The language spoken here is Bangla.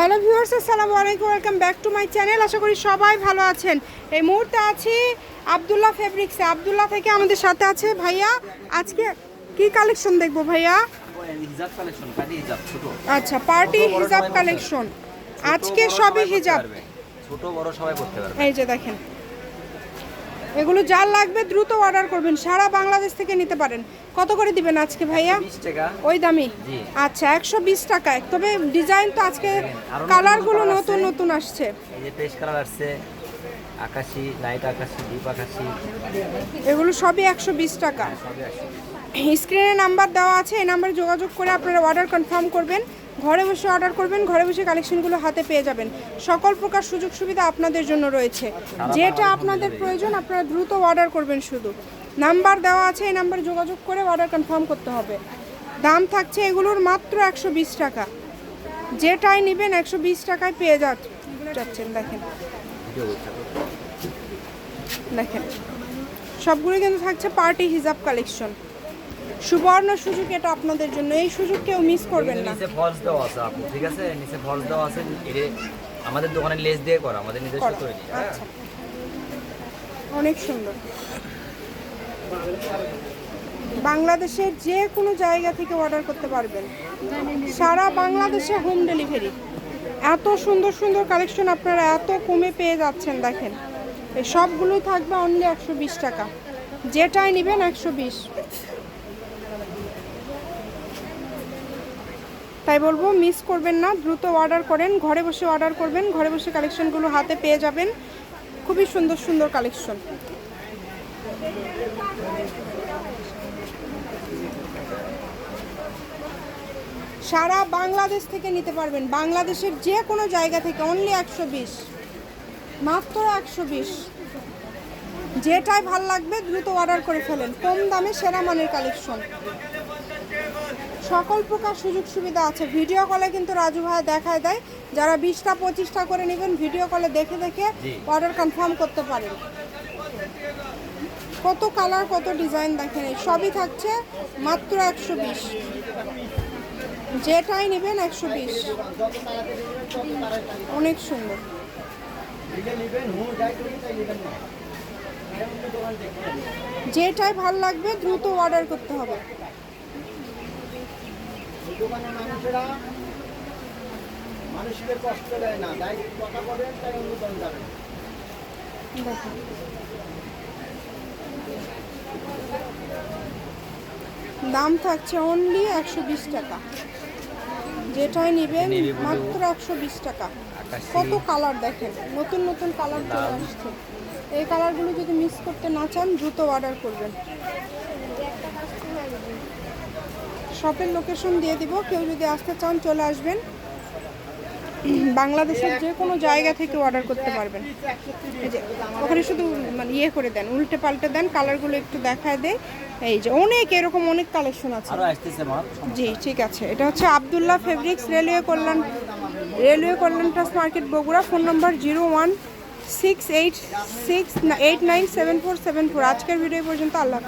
হ্যালো ভিউয়ার্স আসসালামু আলাইকুম welcome back to my channel. আশা করি সবাই ভালো আছেন। এই মুহূর্তে আছি আবদুল্লাহ ফেব্রিক্সে। আবদুল্লাহ থেকে আমাদের সাথে আছে ভাইয়া। আজকে কি কালেকশন দেখব ভাইয়া? আচ্ছা পার্টি হিজাব কালেকশন আজকে সবই হিজাব। ছোট বড় সবাই পড়তে পারবে। এই যে দেখেন এগুলো যার লাগবে দ্রুত অর্ডার করবেন। সারা বাংলাদেশ থেকে নিতে পারেন। কত করে দিবেন আজকে ভাইয়া? ওই দামি? আচ্ছা একশো বিশ টাকায় তবে ডিজাইন তো আজকে কালারগুলো নতুন নতুন আসছে। এই যে পেস্ট কালার আসছে আকাশি লাইট আকাশি ডিপ আকাশি। এগুলো সবই একশো বিশ টাকা। আসছে স্ক্রিনে নাম্বার দেওয়া আছে, এই নাম্বারে যোগাযোগ করে আপনারা অর্ডার কনফার্ম করবেন। ঘরে বসে অর্ডার করবেন, ঘরে বসে কালেকশনগুলো হাতে পেয়ে যাবেন। সকল প্রকার সুযোগ সুবিধা আপনাদের জন্য রয়েছে। যেটা আপনাদের প্রয়োজন, আপনারা দ্রুত অর্ডার করবেন শুধু। নাম্বার দেওয়া আছে, এই নাম্বারে যোগাযোগ করে অর্ডার কনফার্ম করতে হবে। দাম থাকছে এগুলোর মাত্র একশো বিশ টাকা। যেটাই নেবেন একশো বিশ টাকায় পেয়ে যাচ- যাচ্ছেন, দেখেন। দেখেন। সবগুলো কিন্তু থাকছে পার্টি হিজাব কালেকশন সুবর্ণ সুযোগ এটা আপনাদের জন্য। এই সুযোগ কেউ মিস করবেন না। নিচে ফলস দেওয়া আছে আপু ঠিক আছে? নিচে ফলস দেওয়া আছে এটা আমাদের দোকানে লেস দিয়ে করা আমাদের নিজস্ব তৈরি হ্যাঁ? আচ্ছা। অনেক সুন্দর। বাংলাদেশের যে কোনো জায়গা থেকে অর্ডার করতে পারবেন। সারা বাংলাদেশে হোম ডেলিভারি এত সুন্দর সুন্দর কালেকশন আপনারা এত কমে পেয়ে যাচ্ছেন দেখেন। এই সবগুলোই থাকবে অনলি একশো বিশ টাকা। যেটাই নেবেন একশো তাই বলব মিস করবেন না, দ্রুত অর্ডার করেন, ঘরে বসে অর্ডার করবেন, ঘরে বসে কালেকশনগুলো হাতে পেয়ে যাবেন। খুবই সুন্দর সুন্দর কালেকশন সারা বাংলাদেশ থেকে নিতে পারবেন। বাংলাদেশের যে কোনো জায়গা থেকে অনলি একশো বিশ। মাত্র একশো বিশ। যেটাই ভালো লাগবে, দ্রুত অর্ডার করে ফেলেন। কম দামে সেরা মানের কালেকশন সকল প্রকার সুযোগ সুবিধা আছে। ভিডিও কলে কিন্তু রাজু ভাই দেখায় দেয়। যারা বিশটা পঁচিশটা করে নেবেন ভিডিও কলে দেখে দেখে অর্ডার কনফার্ম করতে পারেন। কত কালার কত ডিজাইন দেখেন সবই থাকছে মাত্র একশো বিশ। যেটাই নেবেন একশো বিশ। অনেক সুন্দর। যেটাই ভালো লাগবে দ্রুত অর্ডার করতে হবে। দোকানের মানুষেরা মানুষকে কষ্ট দেয় না তাই কথা বলেন তাই অনুদান দেখুন দাম থাকছে অনলি একশো বিশ টাকা। যেটাই নেবেন মাত্র একশো বিশ টাকা। কত কালার দেখেন? নতুন নতুন কালার চলে আসছে। এই কালারগুলো যদি মিস করতে না চান দ্রুত অর্ডার করবেন। শপের লোকেশন দিয়ে দিব। কেউ যদি আসতে চান চলে আসবেন। বাংলাদেশের যে কোনো জায়গা থেকে অর্ডার করতে পারবেন। যে ওখানে শুধু মানে ইয়ে করে দেন উল্টে পাল্টে দেন কালারগুলো একটু দেখায় দেয়। এই যে অনেক এরকম অনেক কালেকশন আছে। জি ঠিক আছে। এটা হচ্ছে Abdullah fabrics railway Kalyan railway Kalyan trust market Bogura. Phone number zero one six eight six eight nine seven four seven four আজকের ভিডিও পর্যন্ত আল্লাহ।